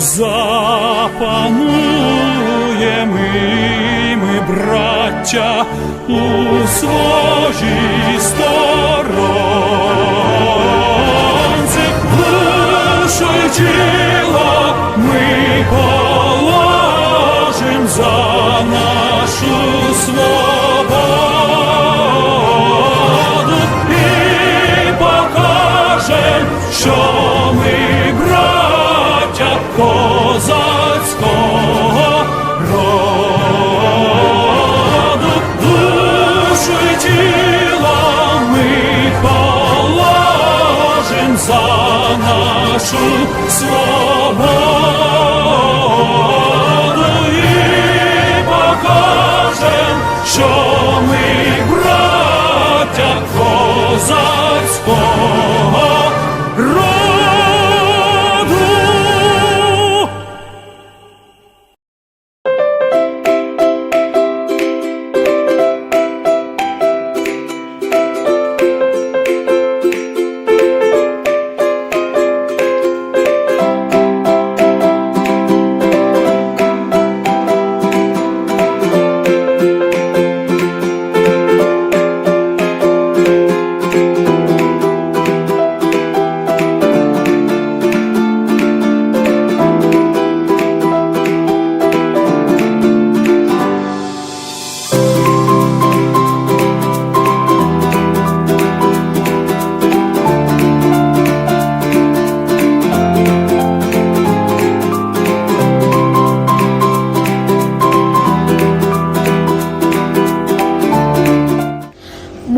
запануємо і ми, браття, у своїй сторонці, душу тіло ми положим за нашу нашу свободу і покажем, що ми браття козацького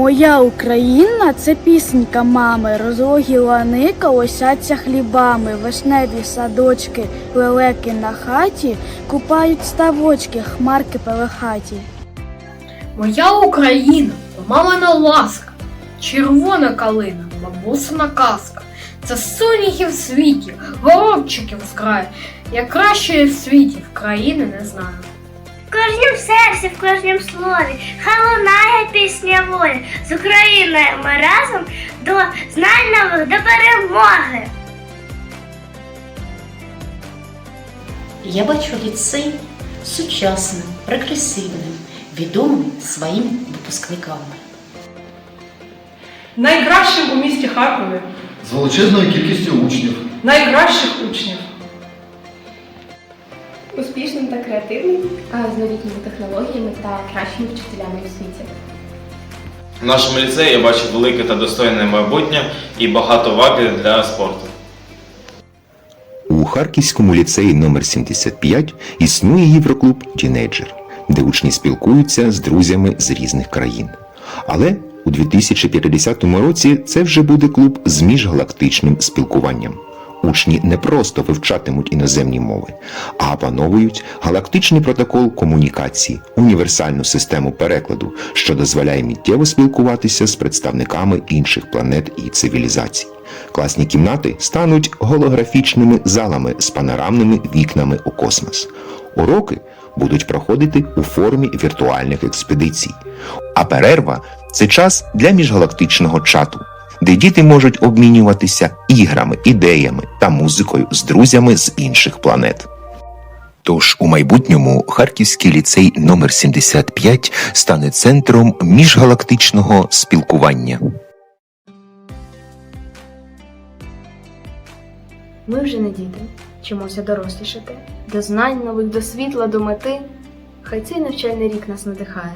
Моя Україна це пісенька мами, розлогі лани колосяться хлібами, вишневі садочки, лелеки на хаті, купають ставочки, хмарки пелехаті. Моя Україна, мамина ласка, червона калина, бабусина казка. Це соняхи в світі, горобчиків з краю. Я кращої в світі в країни не знаю. В кожнім серці, в кожнім слові, хай лунає пісня волі. З Україною ми разом до знань нових, до перемоги. Я бачу ліцей сучасним, прогресивним, відомий своїми випускниками. Найкращим у місті Харкові, з величезною кількістю учнів. найкращих учнів. Та креативним, а з новітніми технологіями та кращими вчителями у світі. В нашому ліцеї я бачу велике та достойне майбутнє і багато уваги для спорту. У Харківському ліцеї номер 75 існує Євроклуб Тінейджер, де учні спілкуються з друзями з різних країн. Але у 2050 році це вже буде клуб з міжгалактичним спілкуванням. Учні не просто вивчатимуть іноземні мови, а опановують галактичний протокол комунікації, універсальну систему перекладу, що дозволяє миттєво спілкуватися з представниками інших планет і цивілізацій. Класні кімнати стануть голографічними залами з панорамними вікнами у космос. Уроки будуть проходити у формі віртуальних експедицій. А перерва це час для міжгалактичного чату, де діти можуть обмінюватися іграми, ідеями та музикою з друзями з інших планет. Тож у майбутньому Харківський ліцей номер 75 стане центром міжгалактичного спілкування. Ми вже не діти, вчимося дорослішати, до знань нових, до світла, до мети. Хай цей навчальний рік нас надихає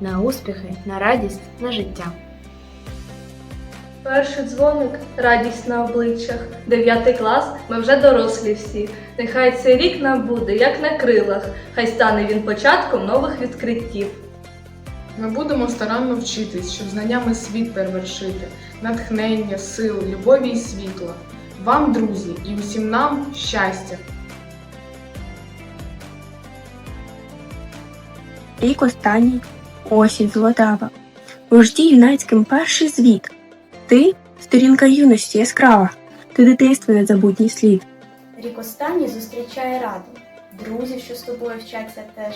на успіхи, на радість, на життя. Перший дзвоник радість на обличчях. Дев'ятий клас ми вже дорослі всі. Нехай цей рік нам буде, як на крилах, хай стане він початком нових відкриттів. Ми будемо старанно вчитись, щоб знаннями світ перевершити, натхнення, сил, любові і світла. Вам, друзі, і усім нам щастя! Рік останній осінь золотава. Вожді юнацьким перший звіт. Ти сторінка юності яскрава, ти дитинство незабутній слід. Рік останній зустрічає раду, друзів, що з тобою вчаться теж.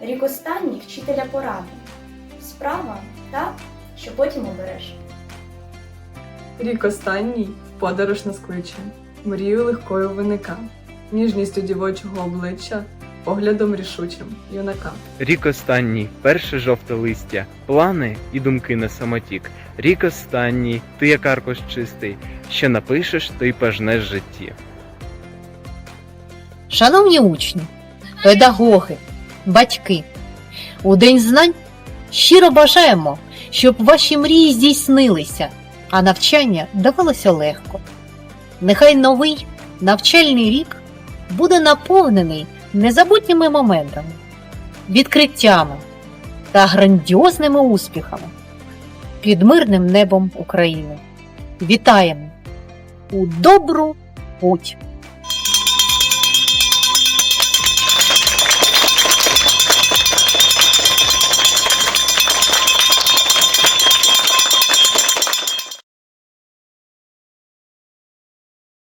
Рік останній вчителя поради. Справа та, що потім обереш. Рік останній подорож нас кличе, мрію легкою виника, ніжністю дівочого обличчя, поглядом рішучим юнака. Рік останній, перше жовте листя, плани і думки на самотік. Рік останній, ти як аркуш чистий, що напишеш, то й пожнеш житті. Шановні учні, педагоги, батьки, у День знань щиро бажаємо, щоб ваші мрії здійснилися, а навчання давалося легко. Нехай новий навчальний рік буде наповнений незабутніми моментами, відкриттями та грандіозними успіхами під мирним небом України. Вітаємо у добру путь!